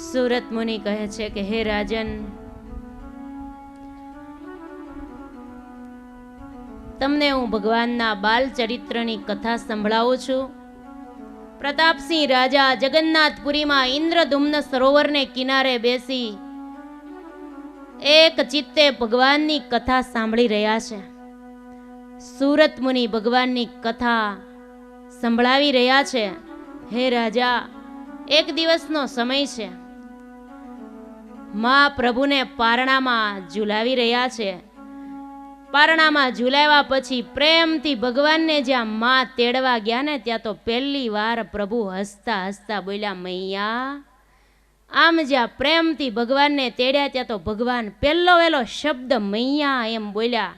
સુરત મુનિ કહે છે કે, હે રાજન, તમને હું ભગવાનના બાલ ચરિત્રની કથા સંભળાવું છું. પ્રતાપસિંહ રાજા જગન્નાથપુરીમાં ઇન્દ્રધુમ્ન સરોવરને કિનારે બેસી એક ચિત્તે ભગવાનની કથા સાંભળી રહ્યા છે. સુરત મુનિ ભગવાનની કથા સંભળાવી રહ્યા છે. હે રાજા, એક દિવસનો સમય છે. મા પ્રભુને પારણામાં ઝુલાવી રહ્યા છે. પારણામાં ઝુલાવ્યા પછી પ્રેમથી ભગવાનને જ્યાં મા તેડવા ગયા ને ત્યાં તો પહેલી વાર પ્રભુ હસતા હસતા બોલ્યા, મૈયા, આમ જ્યાં પ્રેમથી ભગવાનને તેડ્યા ત્યાં તો ભગવાન પહેલો વહેલો શબ્દ મૈયા એમ બોલ્યા.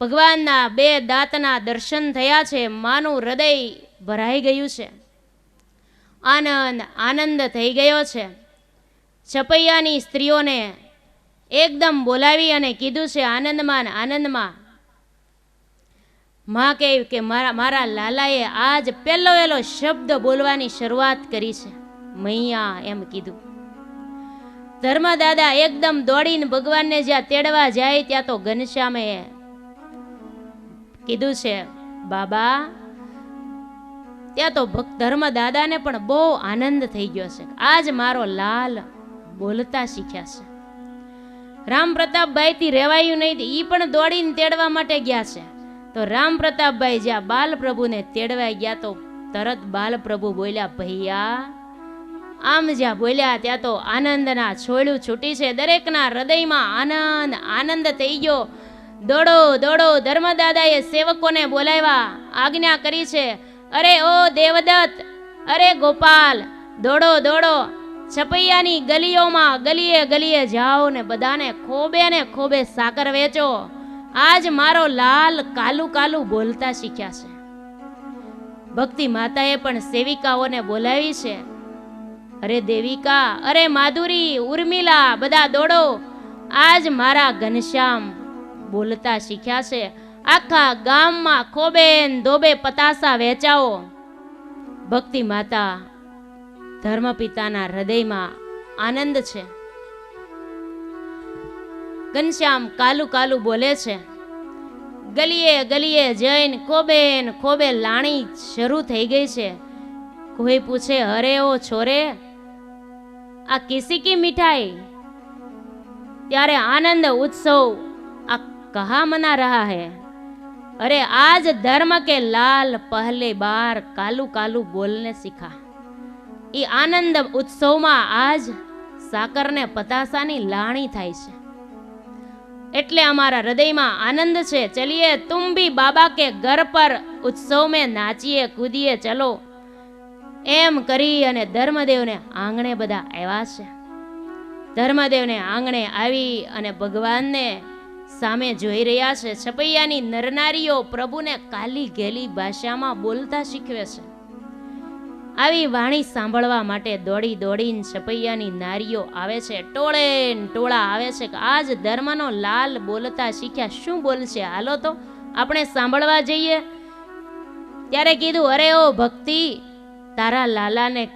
ભગવાનના બે દાંતના દર્શન થયા છે, માનું હૃદય ભરાઈ ગયું છે. આનંદ આનંદ થઈ ગયો છે. છપૈયાની સ્ત્રીઓને એકદમ બોલાવી અને કીધું છે, આનંદમાં આનંદમાં. માં કહે કે, મારા મારા લાલાએ આજ પહેલો વહેલો શબ્દ બોલવાની શરૂઆત કરી છે. મૈયા એમ કીધું. ધર્મદાદા એકદમ દોડીને ભગવાનને જ્યાં તેડવા જાય ત્યાં તો ઘનશ્યામે કીધું છે, બાબા, ત્યાં તો ભક્ત ધર્મદાદાને પણ બહુ આનંદ થઈ ગયો છે. આજ મારો લાલ બોલતા શીખ્યા છે. રામ પ્રતાપભાઈ થી રેવાયું નહીં ઈ પણ દોડીને તેડવા માટે ગયા છે. તો રામ પ્રતાપભાઈ જ્યાં બાલપ્રભુને તેડવા ગયા તો તરત બાલપ્રભુ બોલ્યા, ભૈયા, આમ જ્યાં બોલ્યા ત્યાં તો આનંદના છોડ્યું છૂટી છે. દરેકના હૃદયમાં આનંદ આનંદ થઈ ગયો. દોડો દોડો, ધર્મદાદાએ સેવકોને બોલાવ્યા, આજ્ઞા કરી છે. અરે ઓ દેવદત્ત, અરે ગોપાલ, દોડો દોડો છપૈયાની ગલીઓમાં ગલીએ ગલીએ જાઓ ને બધાને ખોબે ને ખોબે સાકર વેચો. આજ મારો લાલ કાલુ કાલુ બોલતા શીખ્યા છે. ભક્તિ માતાએ પણ સેવિકાઓને બોલાવી છે. અરે દેવિકા, અરે માધુરી, ઉર્મિલા, બધા દોડો. આજ મારા ઘનશ્યામ બોલતા શીખ્યા છે. આખા ગામમાં ખોબે ધોબે પતાસા વેચાઓ ભક્તિ માતા ધર્મપિતાના હૃદયમાં આનંદ છે. ઘનશ્યામ કાલુ કાલુ બોલે છે, ગલીએ ગલીએ જૈન ખોબે ખોબે લાણી શરૂ થઈ ગઈ છે. કોઈ પૂછે, અરે ઓ છોરે, આ કિસીકી મીઠાઈ? ત્યારે આનંદ ઉત્સવ આ કહા મના રહા હે? અરે આજ ધર્મ કે લાલ પહેલે બાર કાલુ કાલુ બોલને શીખા. એ આનંદ ઉત્સવમાં આજ સાકરને પતાસાની લાણી થાય છે. એટલે અમારા હૃદયમાં આનંદ છે. ચલીએ તુમ બી બાબા કે ઘર પર ઉત્સવ મેં નાચીએ, કૂદીએ, ચલો. એમ કરી અને ધર્મદેવને આંગણે બધા આવ્યા છે. ધર્મદેવને આંગણે આવી અને ભગવાનને સામે જોઈ રહ્યા છે. છપૈયાની નરનારીઓ પ્રભુને કાલી ઘેલી ભાષામાં બોલતા શીખવે છે. આવી વાણી સાંભળવા માટે દોડી દોડીને છપૈયાની નારીઓ આવે છે. ટોળે ટોળા આવે છે કે આજ ધર્મનો લાલ બોલતા શીખ્યા. શું બોલશે? હાલો તો, આપણે સાંભળવા જઈએ. ત્યારે કીધું, અરે ઓ ભક્તિ, તારા લાલાને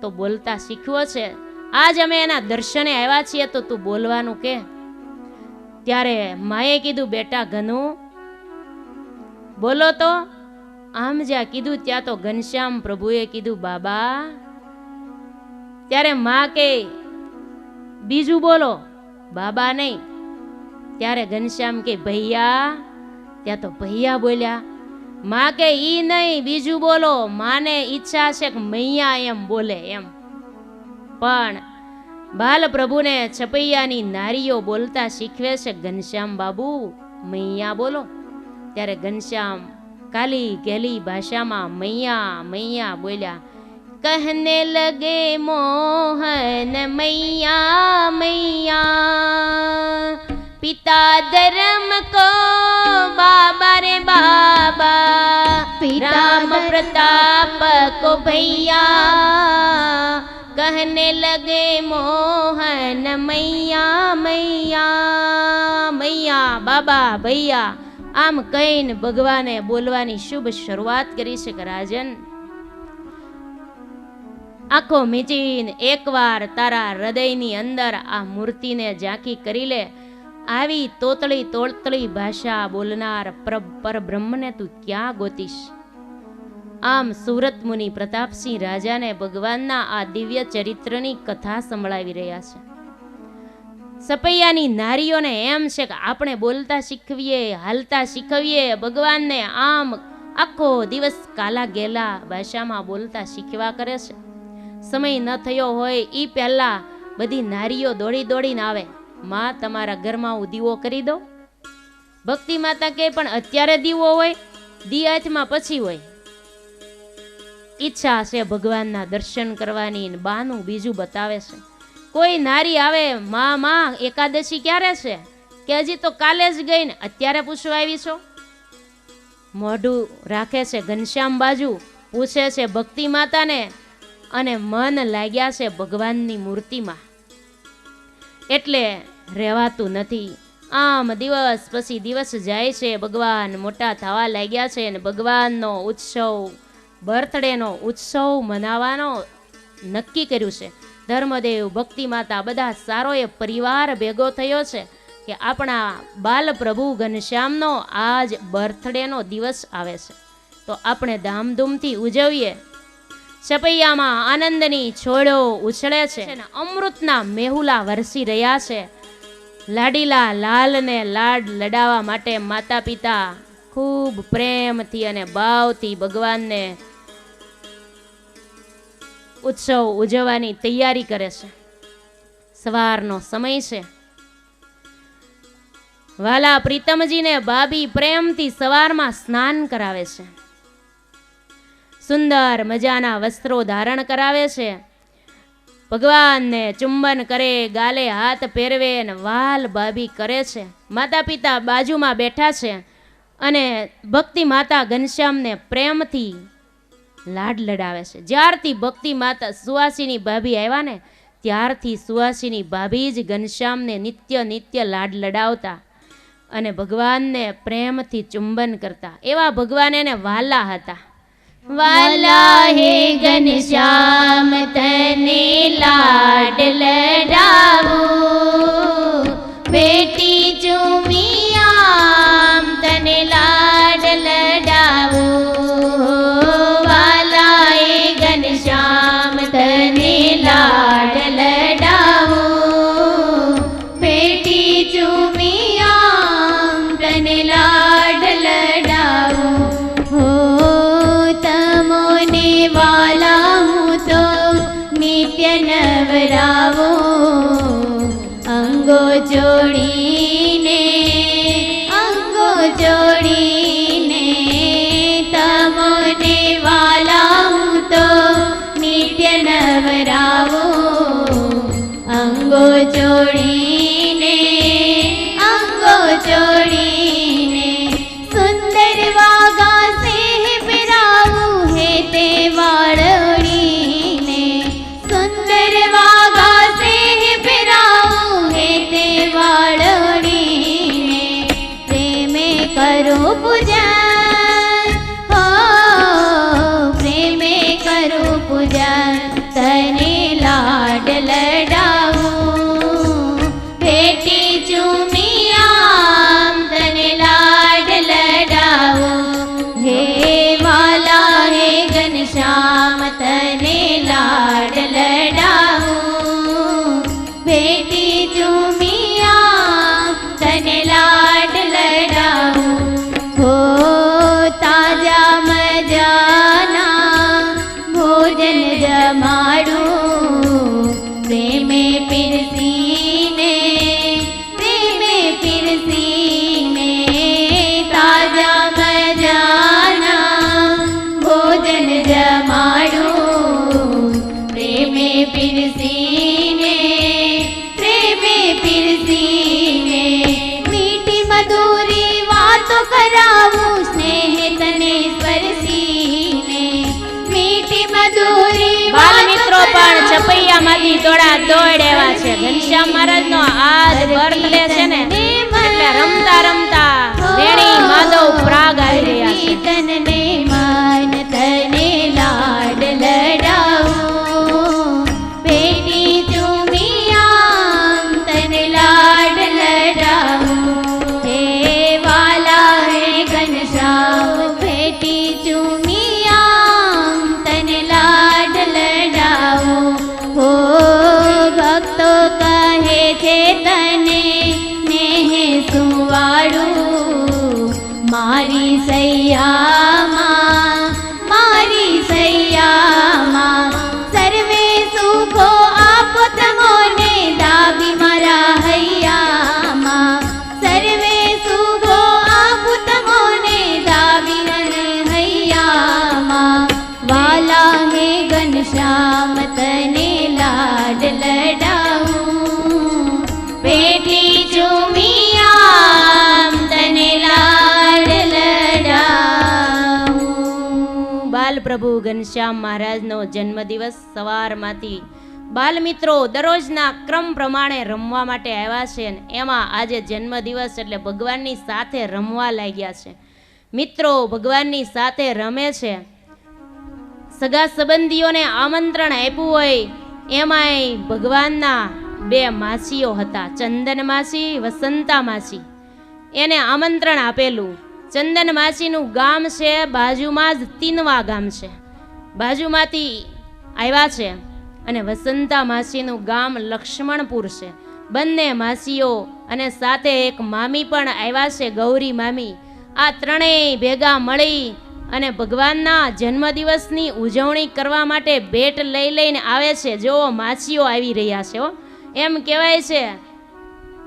તો બોલતા શીખવો છે. આજ અમે એના દર્શને આવ્યા છીએ તો તું બોલવાનું કે. ત્યારે માએ કીધું, બેટા ઘનુ, બોલો તો. આમ જ્યાં કીધું ત્યાં તો ઘનશ્યામ પ્રભુએ કીધું, બાબા, ત્યારે માં કે, બીજું બોલો. બાબા નહીં. ત્યારે ઘનશ્યામ કે, ભૈયા. ત્યાં તો ભૈયા બોલ્યા, માં કે, ઈ નહીં, બીજું બોલો. માને ઈચ્છા છે કે મૈયા એમ બોલે એમ. પણ બાલ પ્રભુને છપૈયાની નારીઓ બોલતા શીખવે છે, ઘનશ્યામ બાબુ, મૈયા બોલો. ત્યારે ઘનશ્યામ કાલી ગેલી ભાષામાં મૈયા મૈયા બોલ્યા कहने लगे मोहन मैया मैया पिता धर्म को बाबा रे बाबा पिता राम धर्म प्रताप को भैया कहने लगे मोहन मैया मैया मैया બાબા ભૈયા આમ કહીને ભગવાને બોલવાની શુભ શરૂઆત કરી છે કે રાજન આંખો મીચીને એકવાર તારા હૃદયની અંદર આ મૂર્તિને ઝાંખી કરી લે. આવી તોતળી તોતળી ભાષા બોલનાર પરબ્રહ્મને તું ક્યાં ગોતીશ? આમ સુરત મુનિ પ્રતાપસિંહ રાજાને ભગવાનના આ દિવ્ય ચરિત્રની કથા સંભળાવી રહ્યા છે. સપૈયાની નારીઓને એમ છે કે આપણે બોલતા શીખવીએ, હાલતા શીખવીએ, ભગવાનને આમ આખો દિવસ કાલા ગેલા ભાષામાં બોલતા શીખવા કરે છે. સમય ન થયો હોય એ પહેલાં બધી નારીઓ દોડી દોડીને આવે, માં, તમારા ઘરમાં હું દીવો કરી દો ભક્તિ માતા કે પણ અત્યારે દીવો હોય દી હાથમાં પછી હોય. ઈચ્છા છે ભગવાનના દર્શન કરવાની બાનું બીજું બતાવે છે. કોઈ નારી આવે, માં માં, એકાદશી ક્યારે છે? કે હજી તો કાલે જ ગઈ ને અત્યારે પૂછવા આવી છો મોઢું રાખે છે ઘનશ્યામ બાજુ, પૂછે છે ભક્તિ માતાને, અને મન લાગ્યા છે ભગવાનની મૂર્તિમાં. એટલે રહેવાતું નથી. આમ દિવસ પછી દિવસ જાય છે, ભગવાન મોટા થવા લાગ્યા છે અને ભગવાનનો ઉત્સવ, બર્થડેનો ઉત્સવ મનાવવાનો નક્કી કર્યું છે. ધર્મદેવ, ભક્તિ માતા બધા સારો એ પરિવાર ભેગો થયો છે કે આપણા બાલ પ્રભુ ઘનશ્યામનો આજ બર્થડેનો દિવસ આવે છે. તો આપણે ધામધૂમથી ઉજવીએ. છપૈયામાં આનંદની છોડો ઉછળે છે અમૃતના મેહુલા વરસી રહ્યા છે. લાડીલા લાલને લાડ લડાવવા માટે માતા પિતા ખૂબ પ્રેમથી અને ભાવથી ભગવાનને ઉત્સવ ઉજવવાની તૈયારી કરે છે. સવારનો સમય છે. વાલા પ્રીતમજીને બાબી પ્રેમથી સવારમાં સ્નાન કરાવે છે. સુંદર મજાના વસ્ત્રો ધારણ કરાવે છે. ભગવાનને ચુંબન કરે, ગાલે હાથ પહેરવે અને વાલ બાબી કરે છે. માતા પિતા બાજુમાં બેઠા છે અને ભક્તિ માતા ઘનશ્યામને પ્રેમથી લાડ લડાવે છે. જ્યારથી ભક્તિ માતા સુવાસીની ભાભી આવ્યા ને, ત્યારથી સુવાસીની ભાભી જ ઘનશ્યામને નિત્ય નિત્ય લાડ લડાવતા અને ભગવાનને પ્રેમથી ચુંબન કરતા. એવા ભગવાન એને વાલા હતા. વાલા હે ઘનશ્યામ, તને લાડ લડાવું. દોડા દોડ એવા છે. ઘનશ્યામ મહારાજનો આજ બર્થડે છે ને. રમતા રમતા વેણી માધવ પ્રાગ આવી પ્રભુ ઘનશ્યામ મહારાજનો જન્મદિવસ સવારમાંથી બાલ મિત્રો દરરોજના ક્રમ પ્રમાણે રમવા માટે આવ્યા છે અને એમાં આજે જન્મદિવસ એટલે ભગવાનની સાથે રમવા લાગ્યા છે. મિત્રો, ભગવાનની સાથે રમે છે. સગા સંબંધીઓને આમંત્રણ આપ્યું હોય એમાંય ભગવાનના બે માસીઓ હતા, ચંદન માસી, વસંતા માસી. એને આમંત્રણ આપેલું ચંદન માસીનું ગામ છે, બાજુમાં જ તીનવા ગામ છે. બાજુમાંથી આવ્યા છે અને વસંતા માસીનું ગામ લક્ષ્મણપુર છે. બંને માસીઓ અને સાથે એક મામી પણ આવ્યા છે, ગૌરી મામી. આ ત્રણેય ભેગા મળી અને ભગવાનના જન્મદિવસની ઉજવણી કરવા માટે ભેટ લઈ લઈને આવે છે. જો માછીઓ આવી રહ્યા છે એમ કહેવાય છે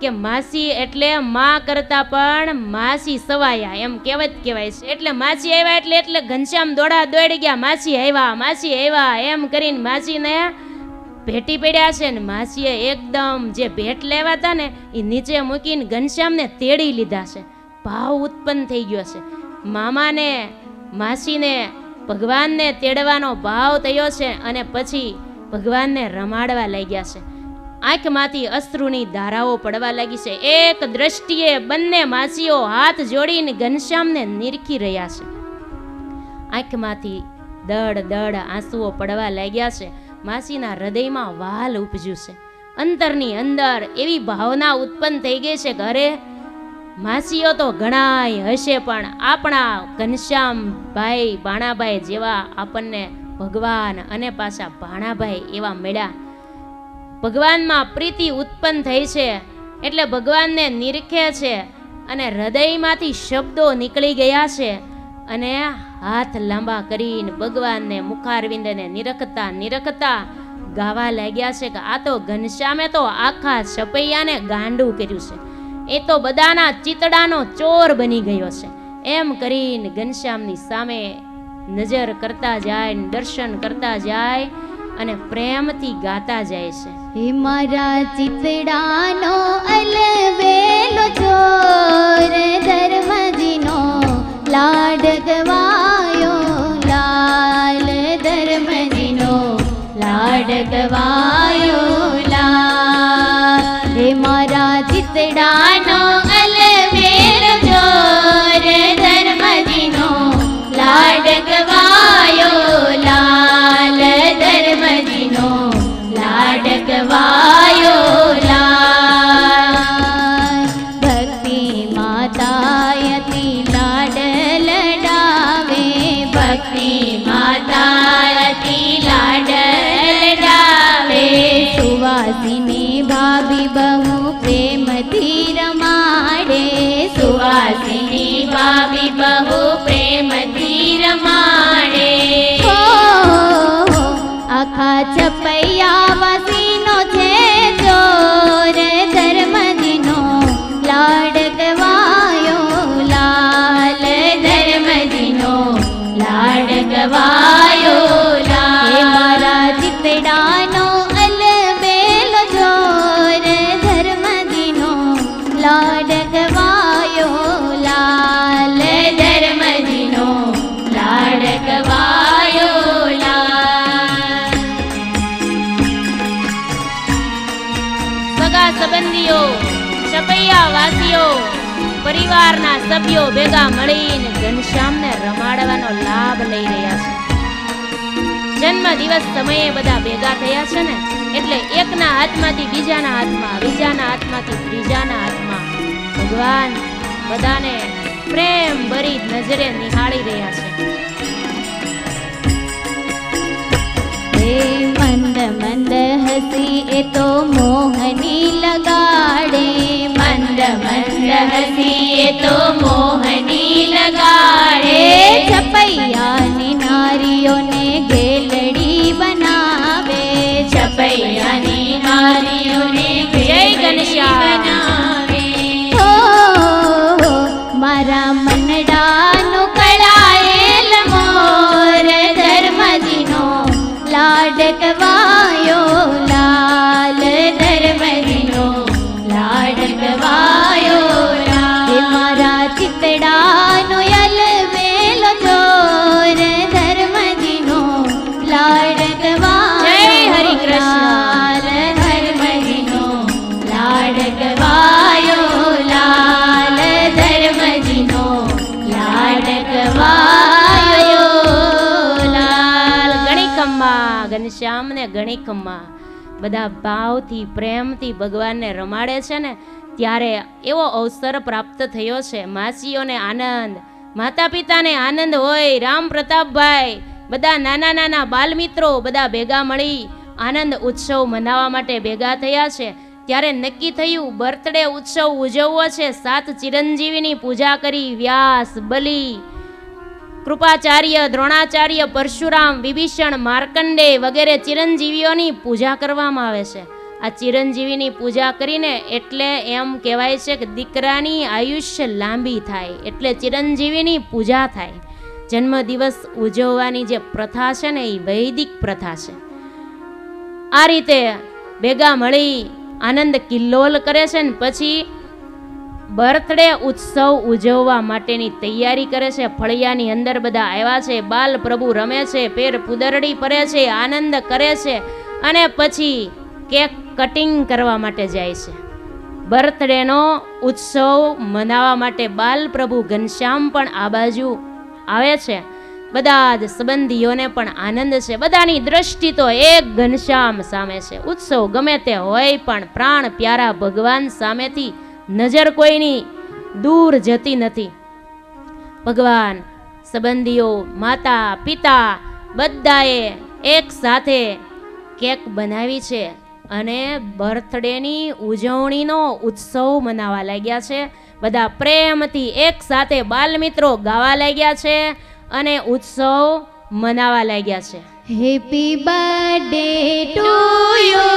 કે માસી એટલે માં કરતા પણ માસી સવાયા, એમ કહેવત કહેવાય છે. એટલે માસી આવ્યા એટલે એટલે ઘનશ્યામ દોડા દોડી ગયા, માસી આવ્યા માસી આવ્યા, એમ કરીને માસીને ભેટી પડ્યા છે ને માસીએ એકદમ જે ભેટ લેવા હતા ને એ નીચે મૂકીને ઘનશ્યામને તેડી લીધા છે. ભાવ ઉત્પન્ન થઈ ગયો છે. મામાને, માસીને ભગવાનને તેડવાનો ભાવ થયો છે અને પછી ભગવાનને રમાડવા લાગ્યા છે. આંખમાંથી અશ્રુની ધારાઓ પડવા લાગી છે. એક દ્રષ્ટિએ બંને માસીઓ હાથ જોડીને ઘનશ્યામને નિરખી રહ્યા છે. આંખમાંથી દડ દડ આંસુઓ પડવા લાગ્યા છે. માસીના હૃદયમાં વાલ ઉપજ્યું છે. અંતરની અંદર એવી ભાવના ઉત્પન્ન થઈ ગઈ છે અરે માસીઓ તો ઘણાય હશે, પણ આપણા ઘનશ્યામ ભાઈ ભાણાભાઈ જેવા આપણને ભગવાન અને પાછા ભાણાભાઈ એવા મળ્યા. ભગવાનમાં પ્રીતિ ઉત્પન્ન થઈ છે, એટલે ભગવાનને નિરખે છે અને હૃદયમાંથી શબ્દો નીકળી ગયા છે અને હાથ લાંબા કરીને ભગવાનને મુખારવિંદને નિરખતા નિરખતા ગાવા લાગ્યા છે કે આ તો ઘનશ્યામે તો આખા છપૈયાને ગાંડું કર્યું છે. એ તો બધાના ચિતડાનો ચોર બની ગયો છે. એમ કરીને ઘનશ્યામની સામે નજર કરતા જાય દર્શન કરતા જાય અને પ્રેમથી ગાતા જાય છે. હે મારા ચિતડાનો અલવેલો ચોર, ધર્મજીનો લાડ ગવાયો, લાલ ધર્મજીનો લાડ ગવાયો. છપૈયા વાસીનો સભ્યો ભેગા મળીને ઘનશ્યામને રમાડવાનો લાભ લઈ રહ્યા છે. જન્મ દિવસ સમયે બધા ભેગા થયા છે ને, એટલે એકના હાથમાંથી બીજાના હાથમાં, બીજાના હાથમાંથી ત્રીજાના હાથમાં ભગવાન બધાને પ્રેમ ભરી નજરે નિહાળી રહ્યા છે. મંદ મંદ હસી, એ તો સાહસી તો મોહની લગાડે છપૈયાની નારીઓને ગેલડી બનાવે છપૈયાની નારીઓને જય ઘનશ્યામ બનાવે હો મારા મનડાનો કળાયેલ મોર ધર્મજીનો લાડકવા ને ગણિકમાં બધા ભાવથી, પ્રેમથી ભગવાનને રમાડે છે ને, ત્યારે એવો અવસર પ્રાપ્ત થયો છે. માસીઓને આનંદ માતા પિતાને આનંદ હોય, રામ પ્રતાપભાઈ, બધા નાના નાના બાલમિત્રો બધા ભેગા મળી આનંદ ઉત્સવ મનાવવા માટે ભેગા થયા છે. ત્યારે નક્કી થયું, બર્થડે ઉત્સવ ઉજવવો છે. સાત ચિરંજીવીની પૂજા કરી, વ્યાસ, બલિ કૃપાચાર્ય, દ્રોણાચાર્ય, પરશુરામ, વિભીષણ માર્કંડે વગેરે ચિરંજીવીઓની પૂજા કરવામાં આવે છે. આ ચિરંજીવીની પૂજા કરીને એટલે એમ કહેવાય છે કે દીકરાની આયુષ્ય લાંબી થાય, એટલે ચિરંજીવીની પૂજા થાય. જન્મદિવસ ઉજવવાની જે પ્રથા છે ને, એ વૈદિક પ્રથા છે. આ રીતે ભેગા મળી આનંદ કિલ્લોલ કરે છે ને, પછી બર્થડે ઉત્સવ ઉજવવા માટેની તૈયારી કરે છે. ફળિયાની અંદર બધા આવ્યા છે. બાલ પ્રભુ રમે છે. પેર પુદરડી પરે છે. આનંદ કરે છે. અને પછી કેક કટિંગ કરવા માટે જાય છે. બર્થડેનો ઉત્સવ મનાવવા માટે બાલ પ્રભુ ઘનશ્યામ પણ આ બાજુ આવે છે. બધા જ સંબંધીઓને પણ આનંદ છે. બધાની દ્રષ્ટિ તો એક ઘનશ્યામ સામે છે. ઉત્સવ ગમે તે હોય પણ પ્રાણ પ્યારા ભગવાન સામેથી નજર કોઈની દૂર જતી નથી. ભગવાન, સંબંધીઓ, માતા, પિતા બધાએ એક સાથે કેક બનાવી છે અને બર્થડેની ઉજવણીનો ઉત્સવ મનાવા લાગ્યા છે. બધા પ્રેમથી એક સાથે બાલમિત્રો ગાવા લાગ્યા છે અને ઉત્સવ મનાવા લાગ્યા છે. Happy birthday to you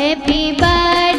happy birthday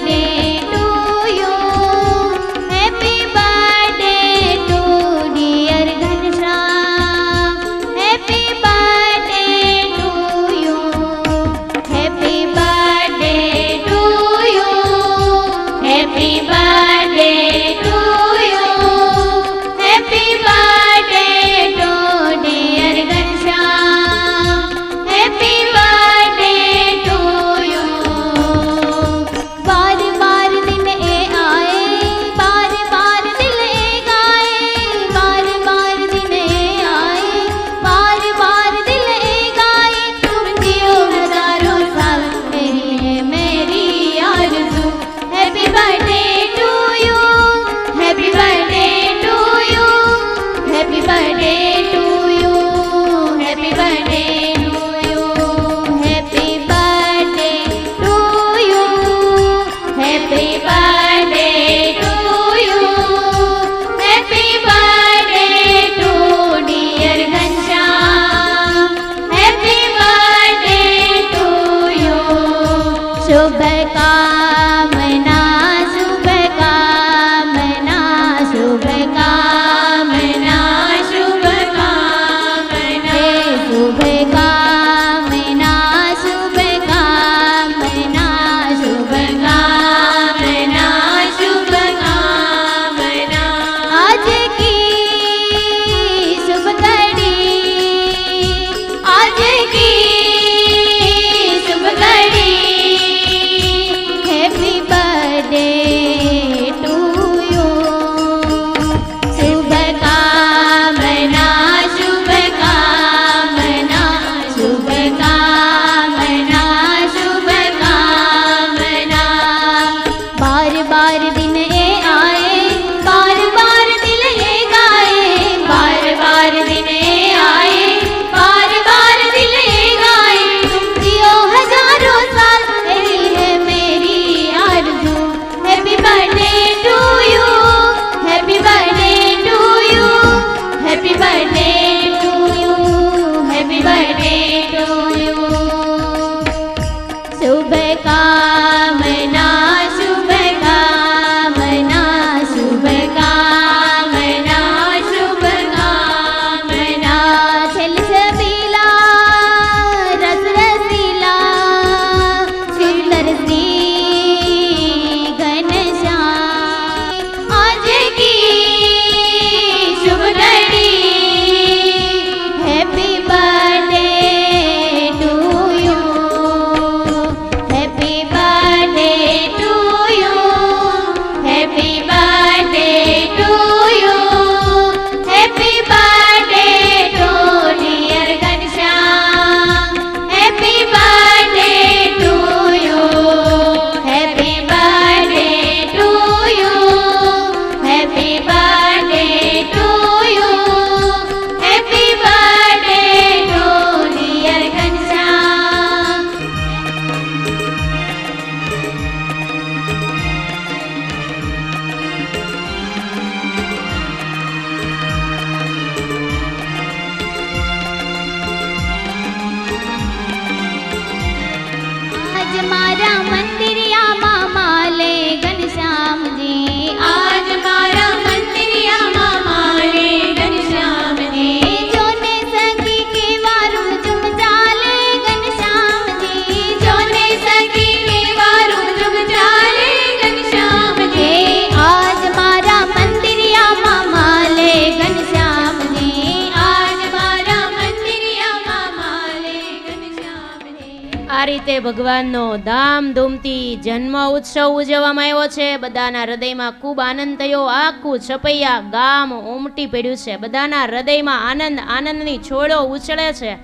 રીતે ભગવાનનો ધામધૂમથી જન્મ ઉત્સવ ઉજવવામાં આવ્યો છે. બધાના હૃદયમાં ખૂબ આનંદ થયો. આખું છપૈયા ગામ ઉમટી પડ્યું છે. બધાના હૃદયમાં આનંદ, આનંદની છોડો ઉછળે છે.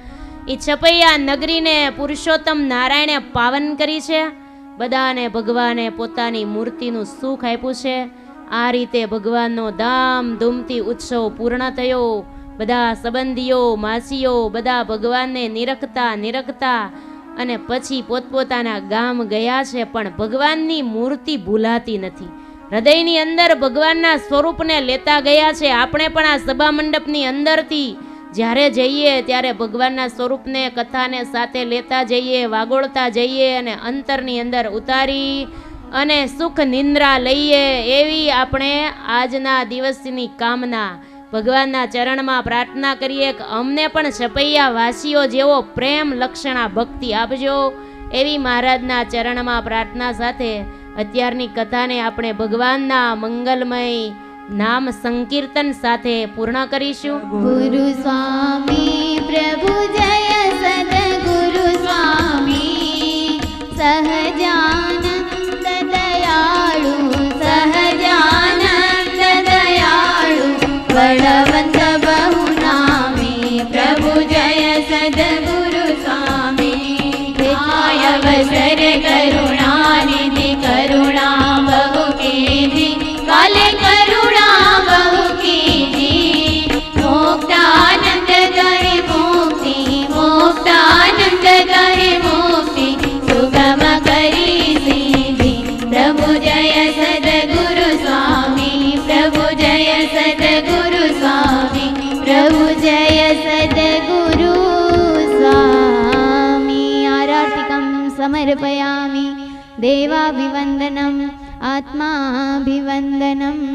એ છપૈયા નગરીને પુરુષોત્તમ નારાયણે પાવન કરી છે. બધાને ભગવાને પોતાની મૂર્તિનું સુખ આપ્યું છે. આ રીતે ભગવાનનો ધામધૂમથી ઉત્સવ પૂર્ણ થયો. બધા સંબંધીઓ, માસીઓ બધા ભગવાનને નિરખતા નિરખતા અને પછી પોતપોતાના ગામ ગયા છે, પણ ભગવાનની મૂર્તિ ભૂલાતી નથી. હૃદયની અંદર ભગવાનના સ્વરૂપને લેતા ગયા છે. આપણે પણ આ સભા મંડપની અંદરથી જ્યારે જઈએ, ત્યારે ભગવાનના સ્વરૂપને, કથાને સાથે લેતા જઈએ, વાગોળતા જઈએ અને અંતરની અંદર ઉતારી અને સુખ નિંદ્રા લઈએ એવી આપણે આજના દિવસની કામના ભગવાનના ચરણમાં પ્રાર્થના કરીએ કે અમને પણ છપૈયા વાસીઓ જેવો પ્રેમ લક્ષણા ભક્તિ આપજો. એવી મહારાજના ચરણમાં પ્રાર્થના સાથે અત્યારની કથાને આપણે ભગવાનના મંગલમય નામ સંકીર્તન સાથે પૂર્ણ કરીશું. ગુરુ સ્વામી, પ્રભુ જય સદગુરુ સ્વામી સહજાનંદ भिवन्दनम् आत्माभिवन्दनम्।